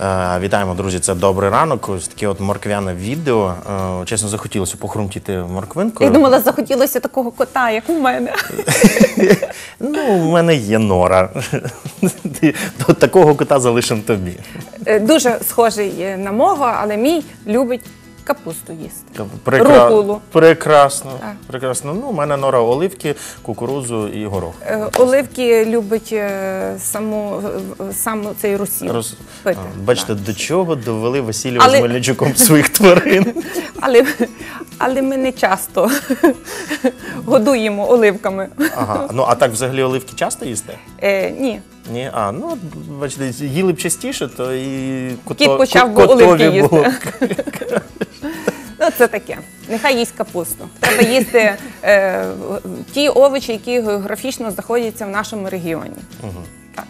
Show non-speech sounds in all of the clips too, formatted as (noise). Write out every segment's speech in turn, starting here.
Е, Вітаємо, друзі! Це добрий ранок. Ось таке от морквяне відео. Е, Чесно, захотілося похрумтіти морквинкою. Я думала, захотілося такого кота, як у мене. (laughs) Ну, у мене є нора. Такого кота залишимо тобі. Е, Дуже схожий на мого, але мій любить капусту їсти. Прекра-. Прекрасно. Так. Прекрасно. Ну, у мене нора оливки, кукурудзу і горох. Е, Оливки любить е, саму, е, саму цей русіл Роз- пити. А, Бачите, до чого довели Василію Але- з Мельничуком своїх тварин. (laughs) Але, але ми не часто (laughs) годуємо оливками. Ага. Ну, а так взагалі оливки часто їсте? Е, ні. Ні, а ну от, бачите, їли б частіше, то і кото, Кіт почав би оливки їсти. (laughs) Ну, це таке. Нехай їсть капусту. Треба їсти е, ті овочі, які географічно знаходяться в нашому регіоні. Так.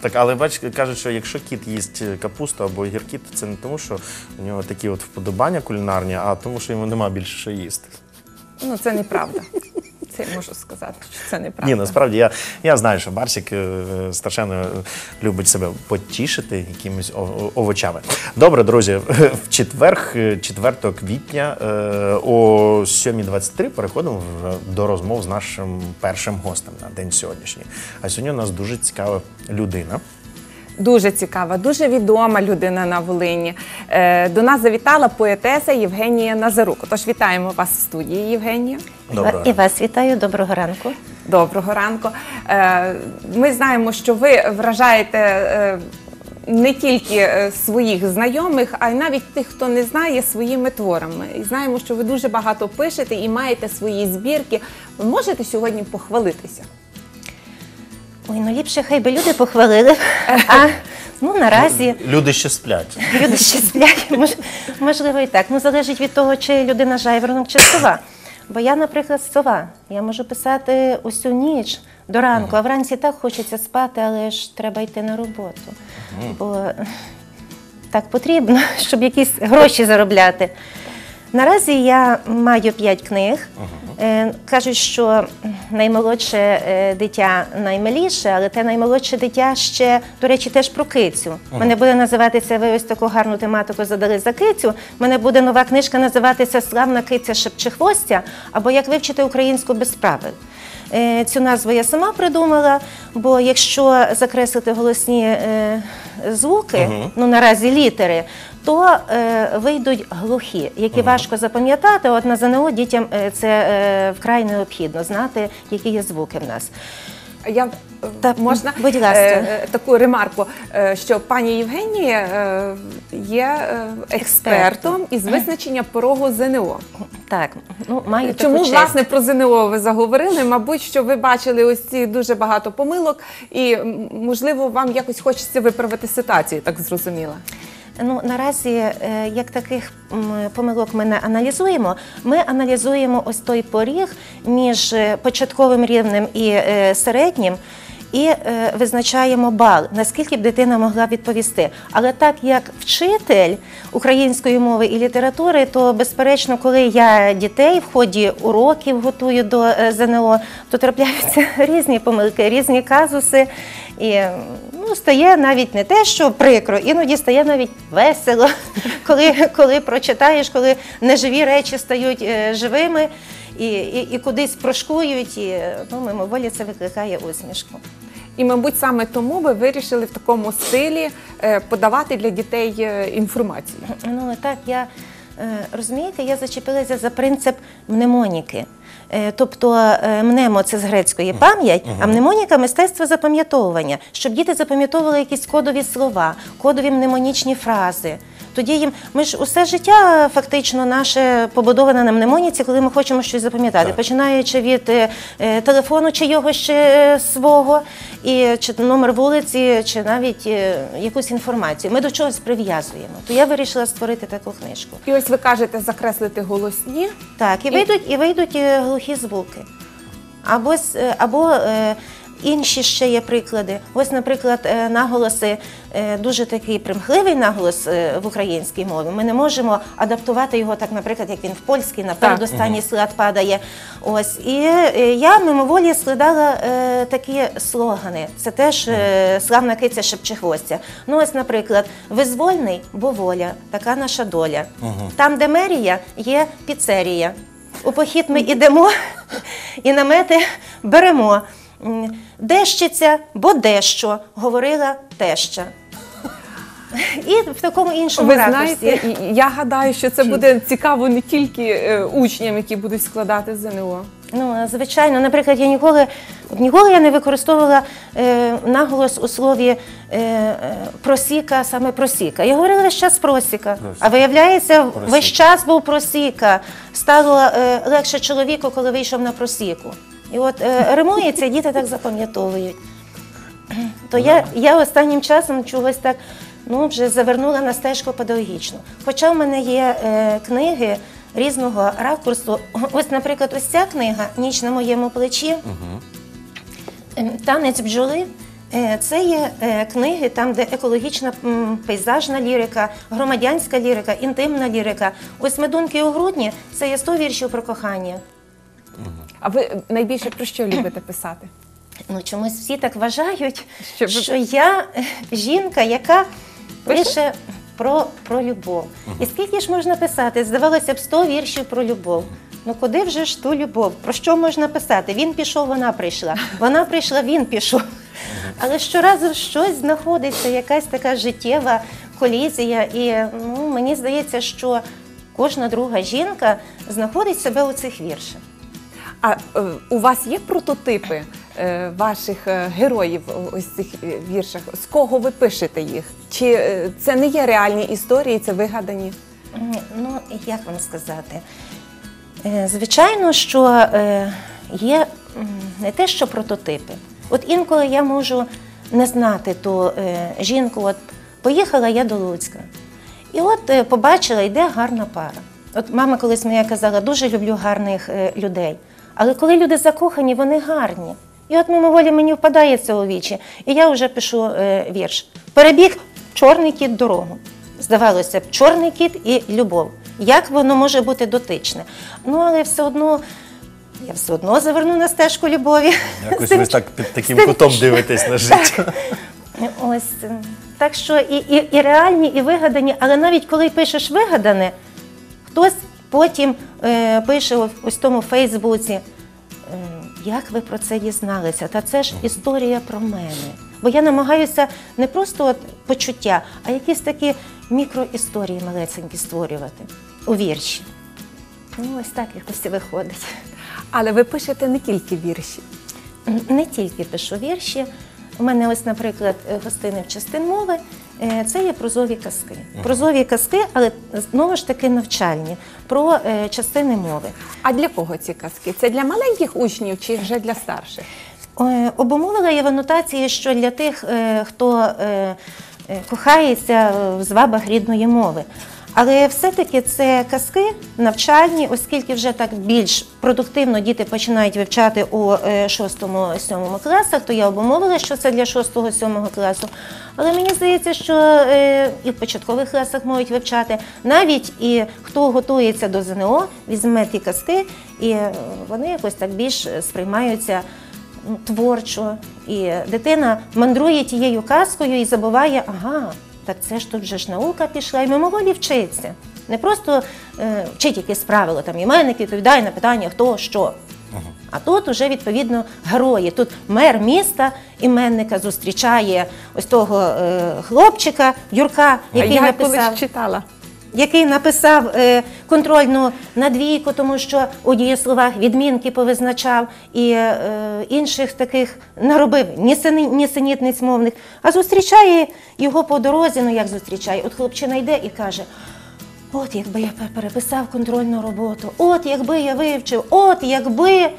Так, але бач, кажуть, що якщо кіт їсть капусту або гіркіт, то це не тому, що у нього такі от вподобання кулінарні, а тому, що йому нема більше що їсти. Ну, це неправда. Це можу сказати, що це неправда. Ні, насправді я, я знаю, що Барсик е, страшенно е, любить себе потішити якимись овочами. Добре, друзі, (laughs) в четвер, е, 4 квітня е, о 7.23 переходимо до розмов з нашим першим гостем на день сьогоднішній. А сьогодні у нас дуже цікава людина. Дуже цікава, дуже відома людина на Волині. Е, до нас завітала поетеса Євгенія Назарук. Тож вітаємо вас в студії, Євгенія. Доброго І вас вітаю, доброго ранку. Доброго ранку. Е, Ми знаємо, що ви вражаєте е, не тільки своїх знайомих, а й навіть тих, хто не знає своїми творами. І знаємо, що ви дуже багато пишете і маєте свої збірки. Ви можете сьогодні похвалитися? Ой, ну ліпше хай би люди похвалили. А ну наразі Люди ще сплять. люди ще сплять. Мож- можливо, і так. Ну залежить від того, чи людина жайворонок чи сова. Бо я, наприклад, сова. Я можу писати усю ніч до ранку, а вранці так хочеться спати, але ж треба йти на роботу. Бо так потрібно, щоб якісь гроші заробляти. Наразі я маю п'ять книг. Е, Кажуть, що наймолодше е, дитя наймиліше, але те наймолодше дитя ще, до речі, теж про кицю. Мене буде називатися, ви ось таку гарну тематику задали за кицю. Мене буде нова книжка називатися Славна киця Шепчихвостя або Як вивчити українську без правил. Е, Цю назву я сама придумала, бо якщо закреслити голосні е, звуки, ну наразі літери, то е, вийдуть глухі, які важко запам'ятати. От на ЗНО дітям це вкрай необхідно знати, які є звуки в нас. Я можна будь ласка. таку ремарку, що пані Євгенія є експертом із визначення порогу ЗНО. Так, ну маю Чому таку честь. власне про ЗНО ви заговорили? Мабуть, що ви бачили ось ці дуже багато помилок, і можливо вам якось хочеться виправити ситуацію, так зрозуміла. Ну наразі, е, як таких помилок ми не аналізуємо, ми аналізуємо ось той поріг між е, початковим рівнем і е, середнім. І е, визначаємо бал, наскільки б дитина могла відповісти. Але так як вчитель української мови і літератури, то безперечно, коли я дітей в ході уроків готую до е, ЗНО, то трапляються (laughs) різні помилки, різні казуси. І ну, стає навіть не те, що прикро, іноді стає навіть весело, (laughs) коли, коли прочитаєш, коли неживі речі стають е, живими і, і, і кудись прошкують, і ну, мимоволі це викликає усмішку. І, мабуть, саме тому ви вирішили в такому стилі е, подавати для дітей е, інформацію. Ну так, я е, розумієте, я зачепилася за принцип мнемоніки. Тобто мнемо це з грецької пам'ять, а мнемоніка мистецтво запам'ятовування, щоб діти запам'ятовували якісь кодові слова, кодові мнемонічні фрази. Тоді їм ми ж усе життя фактично наше побудоване на мнемоніці, коли ми хочемо щось запам'ятати, Так. починаючи від е, е, телефону чи його ще е, свого, і чи номер вулиці, чи навіть е, якусь інформацію. Ми до чогось прив'язуємо. То я вирішила створити таку книжку. І ось ви кажете закреслити голосні. Так, і І- вийдуть, і вийдуть е, глухі звуки. Або, або е, інші ще є приклади. Ось, наприклад, е, наголоси, е, дуже такий примхливий наголос е, в українській мові. Ми не можемо адаптувати його так, наприклад, як він в польській, на Так. передостанній склад падає. Ось і я мимоволі складала такі слогани. Це теж славна киця Шепчехвостя. Ну, ось, наприклад, визвольний, бо воля, така наша доля. Там, де мерія, є піцерія. У похід ми йдемо (laughs) і намети беремо. Дещиця, бо дещо, говорила теща. І в такому іншому Ви ракурсі. знаєте, я гадаю, що це буде цікаво не тільки е, учням, які будуть складати ЗНО. Ну, звичайно, наприклад, я ніколи, ніколи я не використовувала е, наголос у слові е, просіка, саме просіка. Я говорила весь час просіка, а виявляється, весь час був просіка. Стало е, легше чоловіку, коли вийшов на просіку. І от е, римується, діти так запам'ятовують. (clears throat) То я, я останнім часом чогось так ну, вже завернула на стежку педагогічну. Хоча в мене є е, книги різного ракурсу. (clears throat) Ось, наприклад, ось ця книга Ніч на моєму плечі. Ем, Танець бджоли. Е, Це є е, книги, там, де екологічна м, пейзажна лірика, громадянська лірика, інтимна лірика. Ось медунки у грудні це є 100 віршів про кохання. А ви найбільше про що любите писати? Ну, чомусь всі так вважають, Що що, ви- я е, жінка, яка Пише? пише про, про любов. І скільки ж можна писати? Здавалося б, 100 віршів про любов. Ну куди вже ж ту любов? Про що можна писати? Він пішов, вона прийшла. Вона прийшла, він пішов. Але щоразу щось знаходиться, якась така життєва колізія. І ну, мені здається, що кожна друга жінка знаходить себе у цих віршах. А е, у вас є прототипи е, ваших е, героїв ось цих віршах? З кого ви пишете їх? Чи це не є реальні історії, це вигадані? Ну, як вам сказати? Звичайно, що є не те, що прототипи. От інколи я можу не знати ту жінку. От поїхала я до Луцька, і от побачила, йде гарна пара. От мама колись моя казала, дуже люблю гарних людей. Але коли люди закохані, вони гарні. І от мимоволі мені впадає це у вічі, і я вже пишу е, вірш. Перебіг чорний кіт дорогу. Здавалося б, чорний кіт і любов. Як воно може бути дотичне? Ну, але все одно, я все одно заверну на стежку любові. Якось ви так під таким кутом дивитесь на життя. Ось так що і, і, і реальні, і вигадані, але навіть коли пишеш вигадане, хтось потім е, пише ось ось в тому Фейсбуці. е, Як ви про це дізналися? Та це ж історія про мене. Бо я намагаюся не просто от почуття, а якісь такі мікроісторії малесенькі створювати у вірші. Ну, ось так якось і виходить. Але ви пишете не тільки вірші. Не тільки пишу вірші. У мене ось, наприклад, е, гостини в частин мови. е, Це є прозові казки. Прозові казки, але знову ж таки навчальні про е, частини мови. А для кого ці казки? Це для маленьких учнів чи вже для старших? Обумовила я в анотації, що для тих, хто кохається в звабах рідної мови. Але все-таки це казки навчальні, оскільки вже так більш продуктивно діти починають вивчати у 6-7 класах, то я обумовила, що це для 6-7 класу. Але мені здається, що е, і в початкових класах можуть вивчати. Навіть і хто готується до ЗНО, візьме ті казки, і е, вони якось так більш сприймаються творчо. І дитина мандрує тією казкою і забуває, ага, так це ж тут же ж наука пішла, і мимоволі вчиться. Не просто е, вчить якесь правило, там іменник відповідає на питання хто що. А тут уже відповідно герої. Тут мер міста іменника зустрічає ось того е, хлопчика Юрка, який я написав колись читала. Який написав е, контрольну на двійку, тому що у дієсловах відмінки повизначав і е, інших таких наробив нісенітниць мовних. А зустрічає його по дорозі. Ну як зустрічає? От хлопчина йде і каже. От якби я переписав контрольну роботу, от якби я вивчив, от якби.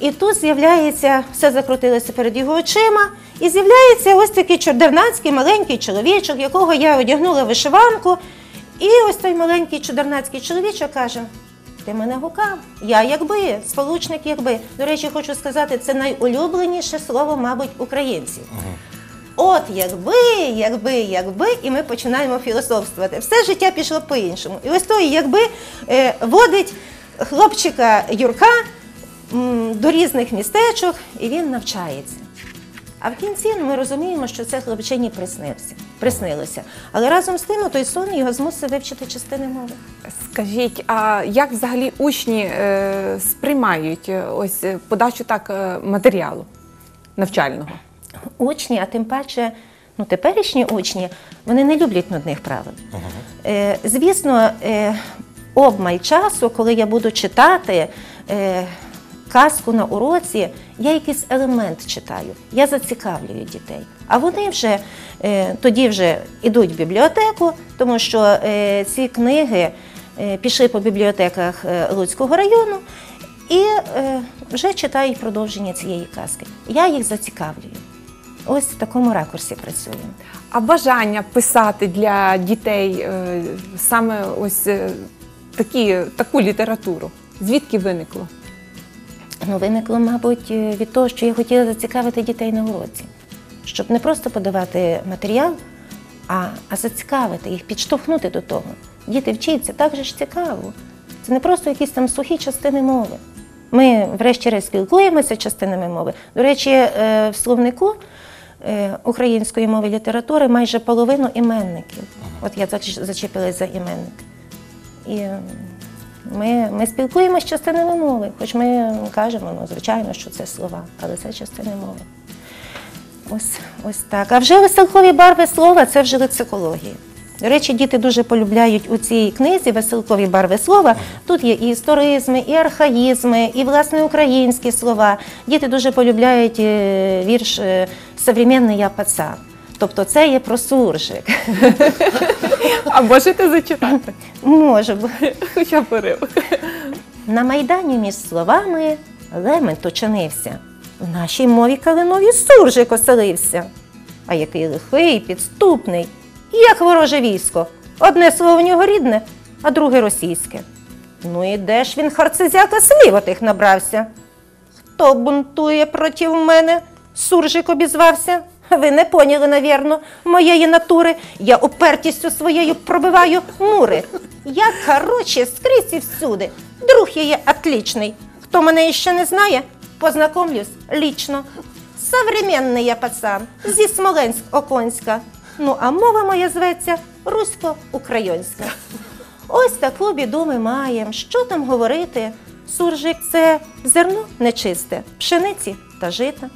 І тут з'являється, все закрутилося перед його очима, і з'являється ось такий чордернацький маленький чоловічок, якого я одягнула вишиванку. І ось той маленький чудернацький чоловічок каже: Ти мене гукав. Я якби, сполучник якби. До речі, хочу сказати, це найулюбленіше слово, мабуть, українців. От якби, якби, якби, і ми починаємо філософствувати. Все життя пішло по-іншому. І ось той, якби е, водить хлопчика Юрка м, до різних містечок, і він навчається. А в кінці ну, ми розуміємо, що це хлопчині приснився, приснилося. Але разом з тим той сон його змусив вивчити частини мови. Скажіть, а як взагалі учні е, сприймають е, ось е, подачу так е, матеріалу навчального? Учні, а тим паче, ну теперішні учні, вони не люблять нудних правил. Е, звісно, е, обмаль часу, коли я буду читати е, казку на уроці, я якийсь елемент читаю, я зацікавлюю дітей. А вони вже е, тоді вже йдуть в бібліотеку, тому що е, ці книги е, пішли по бібліотеках Луцького району і вже читають продовження цієї казки. Я їх зацікавлюю. Ось в такому ракурсі працюємо. А бажання писати для дітей саме ось такі, таку літературу, звідки виникло? Ну, виникло, мабуть, е, від того, що я хотіла зацікавити дітей на уроці, щоб не просто подавати матеріал, а, а зацікавити їх, підштовхнути до того. Діти вчаться, так же ж цікаво. Це не просто якісь там сухі частини мови. Ми, врешті-решт, спілкуємося частинами мови. До речі, е, в словнику е, української мови і літератури майже половину іменників. От я зач- зачепилась за іменник. І ми, ми спілкуємося з частинами мови, хоч ми кажемо, ну, звичайно, що це слова, але це частини мови. Ось, ось так. А вже веселкові барви слова це вже лексикологія. До речі, діти дуже полюбляють у цій книзі веселкові барви слова. Тут є і історизми, і архаїзми, і власне українські слова. Діти дуже полюбляють е, вірш е, «Современний я пацан. Тобто це є про суржик. (laughs) А можете зачитати? Може бути. Хоча порив. На майдані між словами лемент очинився. В нашій мові калинові суржик оселився. А який лихий, підступний, як вороже військо. Одне слово в нього рідне, а друге російське. Ну і де ж він харцизяка слів отих набрався? Хто бунтує проти мене? Суржик обізвався. Ви не поняли, навірно, моєї натури. Я упертістю своєю пробиваю мури. Я, короче, скрізь і всюди. Друг я є отличний. Хто мене іще не знає, познакомлюсь лічно. Современний я пацан зі Смоленськ Оконська. Ну, а мова моя зветься русько-українська. Ось таку біду ми маємо. Що там говорити? Суржик це зерно нечисте, пшениці та жита.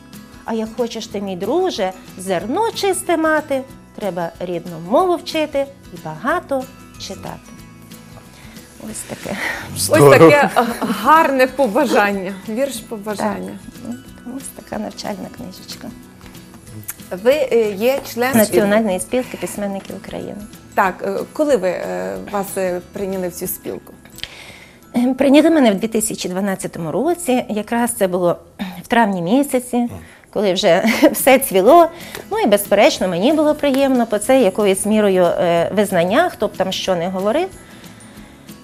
А як хочеш ти, мій друже, зерно чисте мати, треба рідну мову вчити і багато читати. Ось таке. Ось таке гарне побажання. Вірш побажання. Так. Ось така навчальна книжечка. Ви е, є членом Національної спілки письменників України. Так, е, коли ви е, вас е, прийняли в цю спілку? Е, Прийняли мене в 2012 році. Якраз це було в травні місяці, коли вже (laughs) все цвіло. Ну і безперечно, мені було приємно, бо це якоюсь мірою е, визнання, хто б там що не говорив.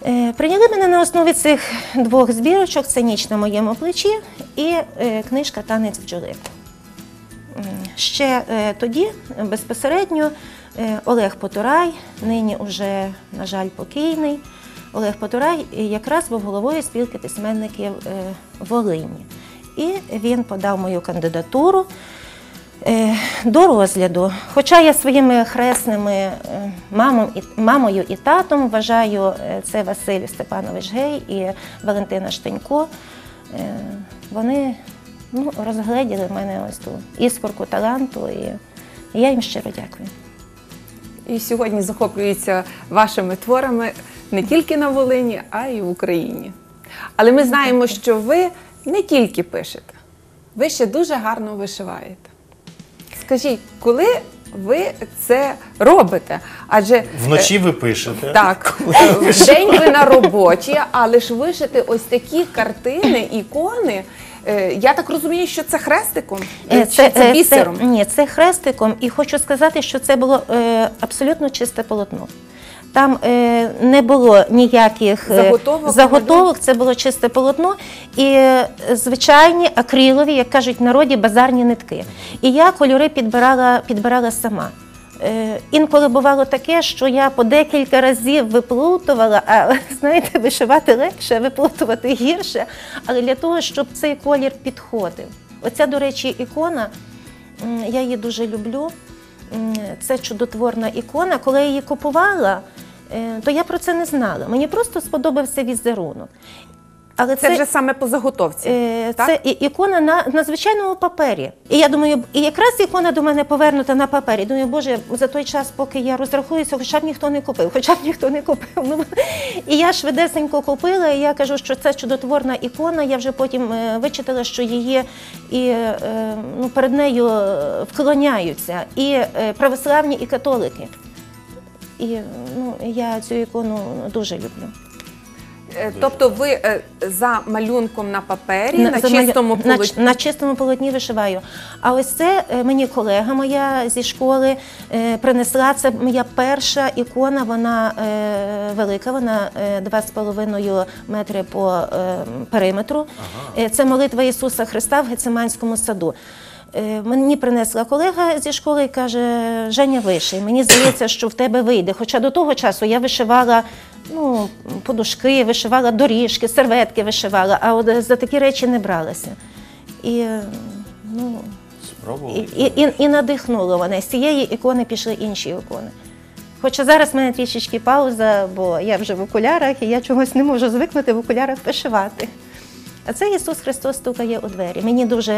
Е, Прийняли мене на основі цих двох збірочок: це ніч на моєму плечі і е, книжка Танець бджоли. Ще тоді безпосередньо Олег Потурай, нині уже, на жаль, покійний. Олег Потурай якраз був головою спілки письменників Волині. І він подав мою кандидатуру е, до розгляду. Хоча я своїми хресними е, мамою і татом вважаю, е, це Василь Степанович Гей і Валентина Штенько. Вони ну, розгледіли в мене ось ту іскорку таланту, і я їм щиро дякую. І сьогодні захоплюються вашими творами не тільки на Волині, а й в Україні. Але ми знаємо, що ви не тільки пишете, ви ще дуже гарно вишиваєте. Скажіть, коли ви це робите? Адже Вночі ви пишете. Так, е, в день ви на роботі, але ж вишити ось такі картини, ікони. е, Я так розумію, що це хрестиком, Е, Чи це, е, бісером. ні, це хрестиком, і хочу сказати, що це було е, абсолютно чисте полотно. Там е, не було ніяких е, Заготовок, заготовок, це було чисте полотно і е, звичайні акрилові, як кажуть в народі, базарні нитки. І я кольори підбирала, підбирала сама. Е, Інколи бувало таке, що я по декілька разів виплутувала, а (laughs) знаєте, вишивати легше, виплутувати гірше. Але для того, щоб цей колір підходив. Оця, до речі, ікона, м, я її дуже люблю. Це чудотворна ікона. Коли я її купувала, е, то я про це не знала. Мені просто сподобався візерунок. Але Це вже саме по заготовці. Е, так? Це ікона на, на звичайному папері. І я думаю, і якраз ікона до мене повернута на папері. Думаю, боже, за той час, поки я розрахуюся, хоча б ніхто не купив, хоча б ніхто не купив. Ну, і я швидесенько купила, і я кажу, що це чудотворна ікона. Я вже потім е, вичитала, що її і е, ну, перед нею е, вклоняються і е, православні, і католики. І ну, я цю ікону дуже люблю. Е, Тобто ви е, за малюнком на папері, на, за малю- чистому на, полотні. на чистому полотні вишиваю. А ось це е, мені колега моя зі школи е, принесла. Це моя перша ікона. Вона е, велика, вона е, 2,5 метри по е, периметру. Е, Це молитва Ісуса Христа в Гециманському саду. Е, Мені принесла колега зі школи і каже: Женя, виший. Мені здається, що в тебе вийде. Хоча до того часу я вишивала ну, подушки, вишивала доріжки, серветки вишивала, а от за такі речі не бралася. І, е, ну, і, і, і, і надихнуло мене. З цієї ікони пішли інші ікони. Хоча зараз в мене трішечки пауза, бо я вже в окулярах і я чогось не можу звикнути в окулярах вишивати. А це Ісус Христос стукає у двері. Мені дуже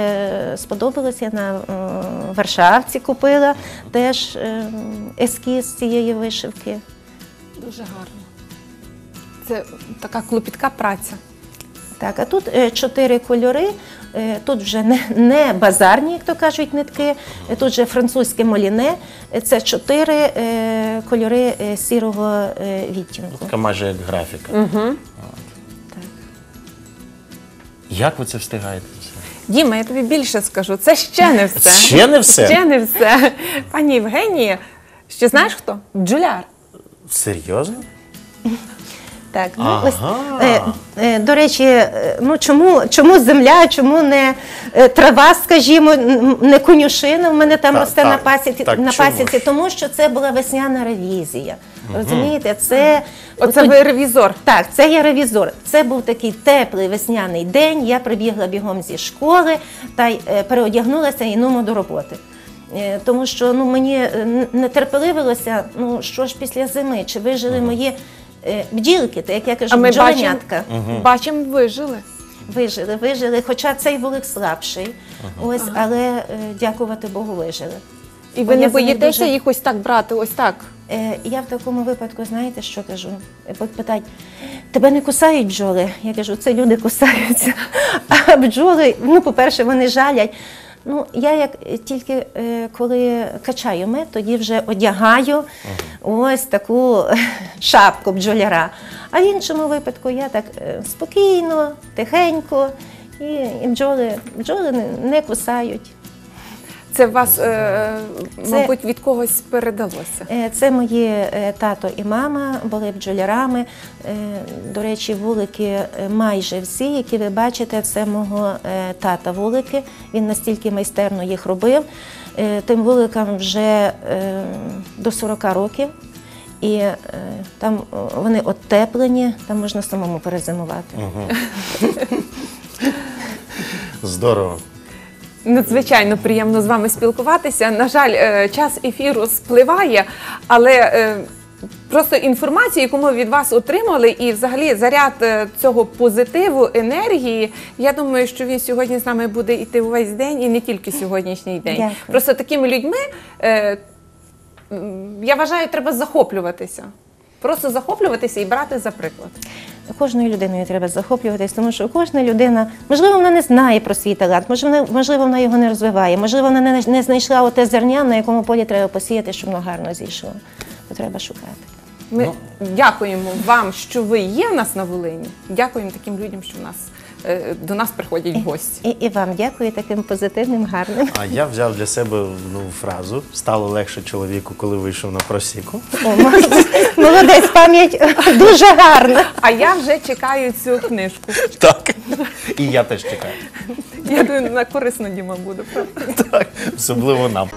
сподобалося, я на м, Варшавці купила теж е, ескіз цієї вишивки. Дуже гарно. Це така клопітка праця. Так, а тут е, чотири кольори. Е, Тут вже не, не базарні, як то кажуть, нитки. е, Тут вже французьке моліне. Це чотири кольори сірого відтінку. Така майже як графіка. Угу. Як ви це встигаєте? все? Діма, я тобі більше скажу. Це ще не все. Ще не все? Ще не все. Пані Євгенія, ще знаєш хто? Бджоляр. Серйозно? Так, ну Ага. ось е, е, до речі, е, ну чому, чому земля, чому не е, трава, скажімо, не конюшина в мене там Так, росте так, на пасіці, так, на чому пасіці, тому що це була весняна ревізія. Розумієте, це Оце ви ревізор. Так, це я ревізор. Це був такий теплий весняний день. Я прибігла бігом зі школи та й е, переодягнулася і нумо до роботи. Е, Тому що ну, мені е, н- не терпеливилося, ну що ж після зими, чи вижили мої е, бджілки, та як я кажу, А ми бачимо, бджоленятка. бачимо, вижили. Вижили, вижили, хоча цей вулик слабший. Ось, але е, дякувати Богу, вижили. І Бо ви не я за них боїтеся дуже- їх ось так брати, ось так. Е, я в такому випадку, знаєте, що кажу? Е, пот- Питають, тебе не кусають бджоли? Я кажу, це люди кусаються. (laughs) А бджоли, ну, по-перше, вони жалять. Ну, я як е, тільки е, коли качаю мед, тоді вже одягаю ось таку (laughs) шапку бджоляра. А в іншому випадку я так е, спокійно, тихенько, і, і бджоли, бджоли не, не кусають. Це вас, е, Це- мабуть, від когось передалося. Е, Це мої е, тато і мама були бджолярами. Е, До речі, вулики е, майже всі, які ви бачите, це мого е, тата вулики. Він настільки майстерно їх робив. Е, Тим вуликам вже е, до 40 років. І е, там вони оттеплені, там можна самому перезимувати. Здорово. Надзвичайно приємно з вами спілкуватися. На жаль, е, час ефіру спливає, але е, просто інформацію, яку ми від вас отримали, і взагалі заряд е, цього позитиву, енергії. Я думаю, що він сьогодні з нами буде йти увесь день і не тільки сьогоднішній день. Дякую. Просто такими людьми я вважаю, треба захоплюватися. Просто захоплюватися і брати за приклад. Кожною людиною треба захоплюватись, тому що кожна людина, можливо, вона не знає про свій талант, можливо, можливо, вона його не розвиває, можливо, вона не, не знайшла оте зерня, на якому полі треба посіяти, щоб воно гарно зійшло. То треба шукати. Ми Ну. дякуємо вам, що ви є в нас на Волині. Дякуємо таким людям, що в нас до нас приходять гості. І, і вам дякую таким позитивним, гарним. А я взяв для себе ну, фразу стало легше чоловіку, коли вийшов на просіку. О, молодець, пам'ять дуже гарна. А я вже чекаю цю книжку. Так. І я теж чекаю. Я думаю, на корисно Діма правда? Так, особливо нам.